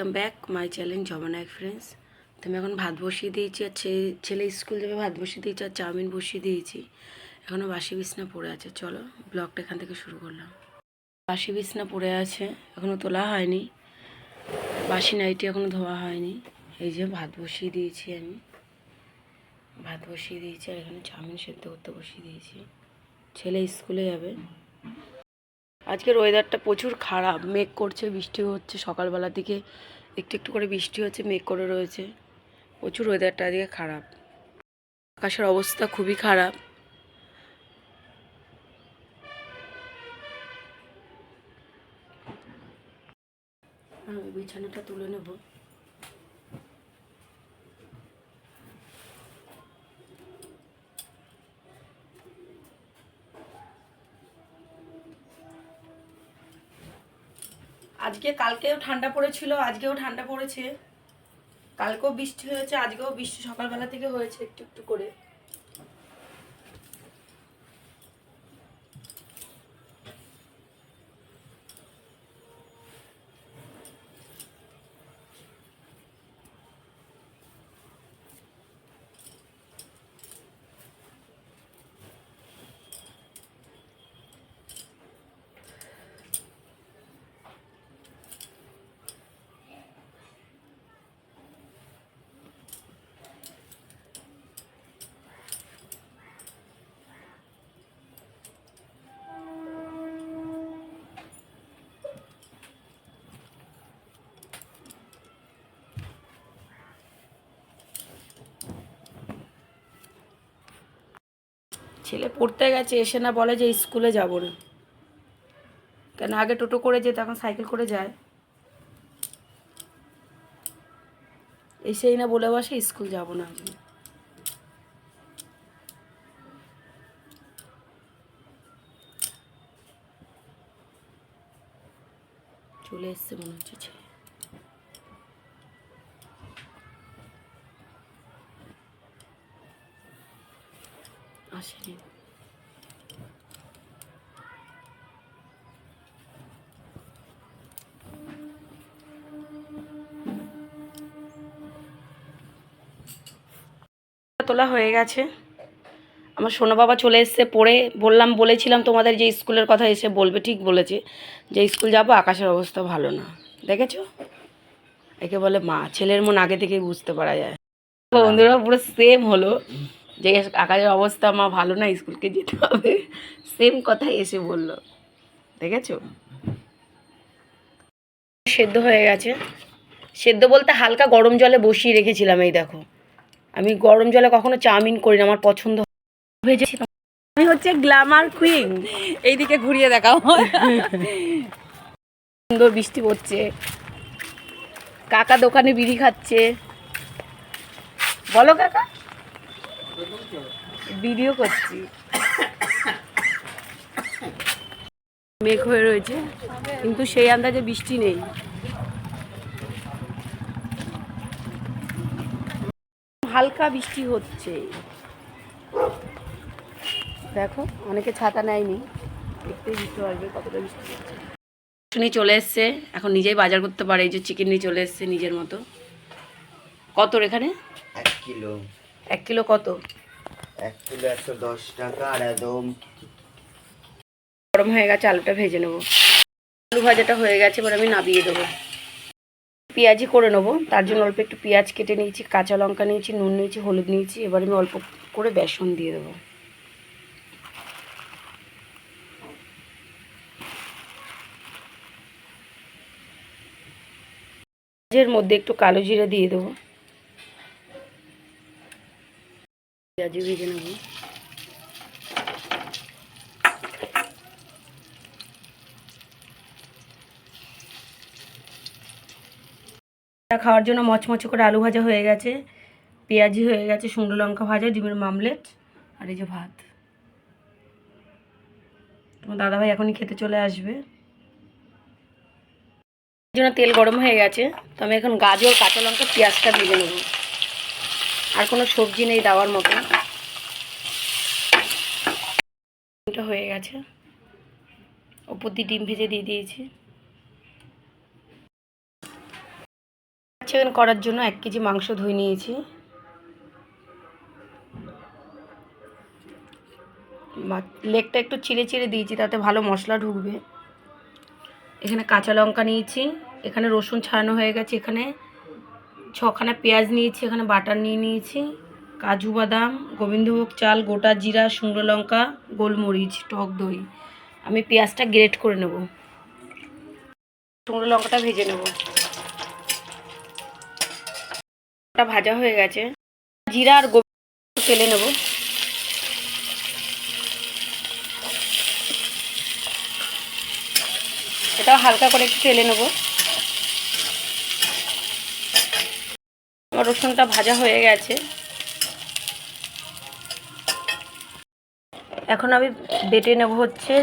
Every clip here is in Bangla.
ওয়েলকাম ব্যাক মাই চ্যালেঞ্জ জমানায় ফ্রেন্ডস তো আমি এখন ভাত বসিয়ে দিয়েছি আর ছেলে স্কুল যাবে, ভাত বসিয়ে দিয়েছি আর চাউমিন বসিয়ে দিয়েছি। এখনও বাসি বিছনা পড়ে আছে, চলো ব্লগটা এখান থেকে শুরু করলাম। বাসি বিছনা পড়ে আছে এখনও তোলা হয়নি। বাসি নাইটি এখনও ধোয়া হয়নি। এই যে ভাত বসিয়ে দিয়েছি আমি। ভাত বসিয়ে দিয়েছি আর এখানে চাউমিন সেদ্ধ করতে বসিয়ে দিয়েছি। ছেলে স্কুলে যাবে। আজকের ওয়েদারটা প্রচুর খারাপ। মেঘ করছে, বৃষ্টি হচ্ছে, সকালবেলার দিকে একটু একটু করে বৃষ্টি হচ্ছে, মেঘ করে রয়েছে। প্রচুর ওয়েদারটা আজকে খারাপ। আকাশের অবস্থা খুবই খারাপ। বিছানাটা তুলে নেব। আজকে কালকেও ঠান্ডা পড়েছিল, আজকেও ঠান্ডা পড়েছে। কালকেও বৃষ্টি হয়েছে, আজকেও বৃষ্টি সকালবেলা থেকে হয়েছে একটু একটু করে। ছেলে পড়তে গেছে, এসে না বলে যে স্কুলে যাব না। কেন আগে টোটো করে যেত, এখন সাইকেল করে যায়। এসেই না বলে বসে, স্কুল যাব না আমি। চলে এসছে মনে হচ্ছে আসেনি। তোলা হয়ে গেছে। আমার সোনা বাবা চলে এসছে পড়ে। বললাম, বলেছিলাম তোমাদের যে স্কুলের কথা এসে বলবে, ঠিক বলেছে। যে স্কুল যাব, আকাশের অবস্থা ভালো না। দেখেছ? একে বলে মা, ছেলের মন আগে থেকেই বুঝতে পারা যায়। বন্ধুরা, পুরো সেম হলো। যে আকাশের অবস্থা মা ভালো না স্কুলকে যেতে হবে। সেম কথাই এসে বলল। দেখেছ? সেদ্ধ হয়ে গেছে। সেদ্ধ বলতে হালকা গরম জলে বসিয়ে রেখেছিলাম এই দেখো। আমি গরম জলে কখনো চাউমিন করি না আমার পছন্দ ভেজেছি আমি হচ্ছে গ্ল্যামার কুইন। এইদিকে ঘুরিয়ে দেখাও। সুন্দর বৃষ্টি পড়ছে। কাকা দোকানে বিড়ি খাচ্ছে। বলো কাকা। ভিডিও করছি। মেঘ হয়ে রয়েছে কিন্তু সেই আন্দাজে বৃষ্টি নেই। হালকা বৃষ্টি হচ্ছে। দেখো অনেকে ছাতা নেয়নি। দেখতেই বুঝতে পারবে কতটা বৃষ্টি হচ্ছে। শুনি চলে এসছে এখন নিজেই বাজার করতে পারে এই যে চিকেন নিয়ে চলে এসছে নিজের মতো। কত এখানে? এক কিলো। এক কিলো কত? এক কিলো একশো দশ টাকা আর একদম গরম হয়ে গেছে আলুটা ভেজে নেব। আলু ভাজাটা হয়ে গেছে এবার আমি নাবিয়ে দেবো। পেঁয়াজি করে নেব তার জন্য অল্প একটু পেঁয়াজ কেটে নিয়েছি কাঁচা লঙ্কা নিয়েছি নুন নিয়েছি হলুদ নিয়েছি এবার আমি অল্প করে বেসন দিয়ে দেবো। পেঁয়াজের মধ্যে একটু কালো জিরে দিয়ে দেবো। পেঁয়াজি ভেজে নেব। খাওয়ার জন্য মচমচে করে আলু ভাজা হয়ে গেছে। পেঁয়াজি হয়ে গেছে, শুকনো লঙ্কা ভাজা, ডিমের মামলেট আর এই যে ভাত। তোমার দাদাভাই এখনই খেতে চলে আসবে। জন্য তেল গরম হয়ে গেছে, তো আমি এখন গাজর, কাঁচা লঙ্কা, পেঁয়াজটা ভেজে নেব। আর কোনো সবজি নেই দেওয়ার মতো। এটা হয়ে গেছে। ওপর দিয়ে ডিম ভেজে দিয়ে দিয়েছি। চিকেন করার জন্য এক কেজি মাংস ধুয়ে নিয়েছি। লেগটা একটু চিড়ে চিড়ে দিয়েছি, তাতে ভালো মশলা ঢুকবে। এখানে কাঁচা লঙ্কা নিয়েছি। এখানে রসুন ছাড়ানো হয়ে গেছে। এখানে ছখানা পেঁয়াজ নিয়েছি, এখানে বাটার নিয়ে নিয়েছি, কাজু বাদাম, গোবিন্দভোগ চাল, গোটা জিরা, শুকনো লঙ্কা, গোলমরিচ, টক দই। আমি পেঁয়াজটা গ্রেট করে নেব। শুকনো লঙ্কাটা ভেজে নেব। ভাজা হয়ে গেছে। জিরা আর গোবিন্দ তেলে নেব। এটাও হালকা করে একটু তেলে নেব। রসুনটা ভাজা হয়ে গেছে। এখন আমি বেটে নেব হচ্ছে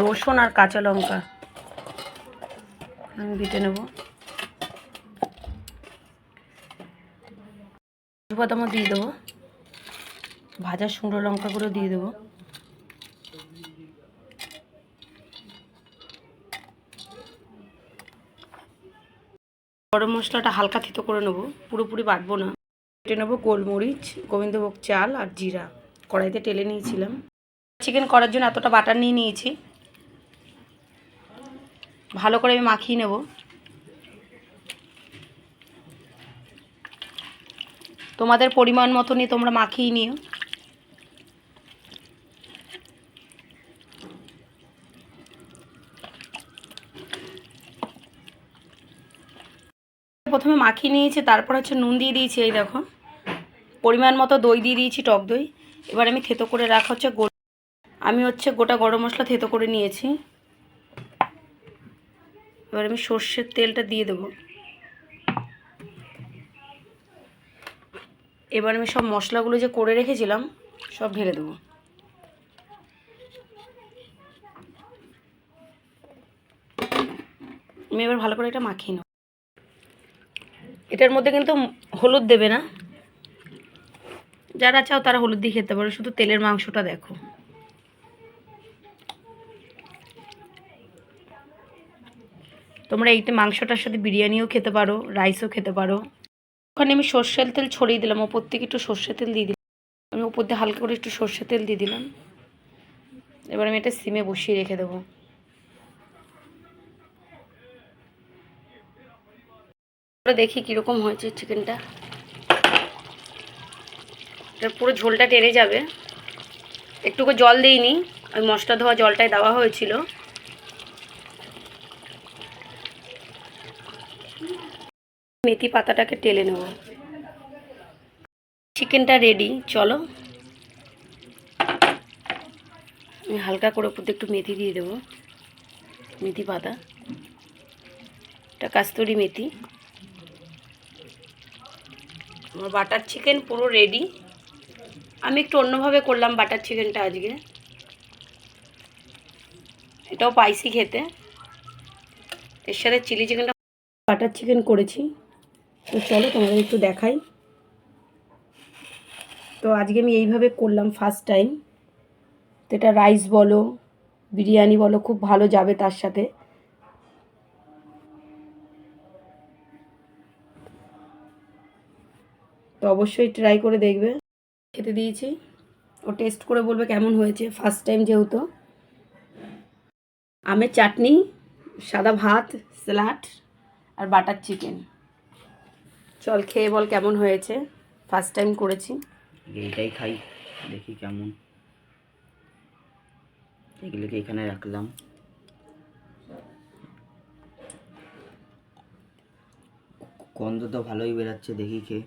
রসুন আর কাঁচা লঙ্কা। আমি বেটে নেব। বাদামও দিয়ে দেবো। ভাজা শুকনো লঙ্কাগুলো দিয়ে দেবো। গরম মশলাটা হালকা থেতো করে নেব, পুরোপুরি বাটবো না। কেটে নেব গোলমরিচ, গোবিন্দভোগ চাল আর জিরা। কড়াইতে টেলে নিয়েছিলাম। চিকেন করার জন্য এতটা বাটার নিয়ে নিয়েছি। ভালো করে আমি মাখিয়ে নেব। তোমাদের পরিমাণ মতনই তোমরা মাখিয়ে নিও। মাখিয়ে নিয়েছি, তারপর হচ্ছে নুন দিয়ে দিয়েছি, এই দেখো। পরিমাণ মতো দই দিয়ে দিয়েছি, টক দই। এবার আমি থেতো করে রাখা হচ্ছে আমি হচ্ছে গোটা গরম মশলা থেতো করে নিয়েছি। এবার আমি সর্ষের তেলটা দিয়ে দেবো। এবার আমি সব মশলাগুলো যে করে রেখেছিলাম, সব ঢেলে দেবো। আমি এবার ভালো করে এটা মাখিয়ে নেব। এটার মধ্যে কিন্তু হলুদ দেবে না। যারা চাও তারা হলুদ দিয়ে খেতে পারো, শুধু তেলের মাংসটা দেখো। তোমরা এইটা মাংসটার সাথে বিরিয়ানিও খেতে পারো, রাইসও খেতে পারো। ওখানে আমি সর্ষের তেল ছড়িয়ে দিলাম, ওপর থেকে একটু সর্ষের তেল দিয়ে দিলাম। আমি ওপর দিয়ে হালকা করে একটু সর্ষের তেল দিয়ে দিলাম। এবার আমি এটা সিমে বসিয়ে রেখে দেবো। দেখি কীরকম হয়েছে চিকেনটা এটা পুরো ঝোলটা টেনে যাবে। একটুকু জল দিইনি, ওই মশলা ধোয়া জলটাই দেওয়া হয়েছিল। মেথি পাতাটাকে টেলে নেব। চিকেনটা রেডি চলো। আমি হালকা করে উপর একটু মেথি দিয়ে দেবো। মেথি পাতা। এটা কাস্তুরি মেথি। আমার বাটার চিকেন পুরো রেডি আমি একটু অন্যভাবে করলাম বাটার চিকেনটা আজকে। এটাও পাইসি খেতে। এর সাথে চিলি চিকেনটা বাটার চিকেন করেছি। তো চলো তোমাদের একটু দেখাই। তো আজকে আমি এইভাবে করলাম ফার্স্ট টাইম তো এটা রাইস বলো, বিরিয়ানি বলো, খুব ভালো যাবে তার সাথে। অবশ্যই ট্রাই করে দেখবে। খেতে দিয়েছি। ও টেস্ট করে বলবে কেমন হয়েছে ফার্স্ট টাইম যেহেতু। আমের চাটনি সাদা ভাত স্যালাড আর বাটার চিকেন চল খেয়ে বল কেমন হয়েছে ফার্স্ট টাইম করেছি। এইটাই খাই দেখি কেমন। এগুলোকে এখানে রাখলাম। গন্ধ তো ভালোই বেরাচ্ছে দেখি কে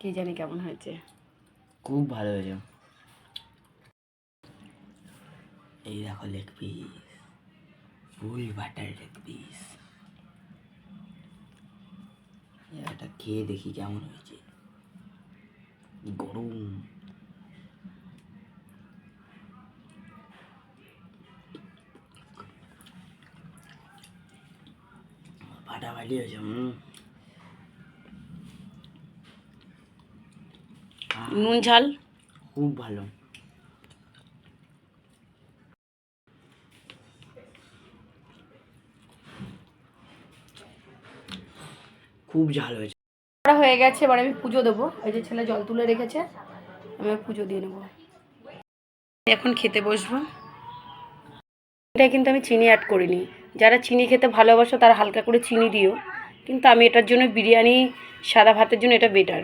কে জানি কেমন হয়েছে। খুব ভালো হয়েছে। এই দেখো leg piece full butter leg piece এটা খেয়ে দেখি কেমন হয়েছে। গরম। ফাটাফাটি হয়েছে, হুম। নুন ঝাল? খুব ভালো। খুব ঝাল হয়েছে। হয়ে গেছে এবার আমি পুজো দেবো। এই যে ছেলে জল তুলে রেখেছে আমি পুজো দিয়ে নেব। এখন খেতে বসবো। এটা কিন্তু আমি চিনি অ্যাড করিনি। যারা চিনি খেতে ভালোবাসো তারা হালকা করে চিনি দিও। কিন্তু আমি এটার জন্য বিরিয়ানি সাদা ভাতের জন্য এটা বেটার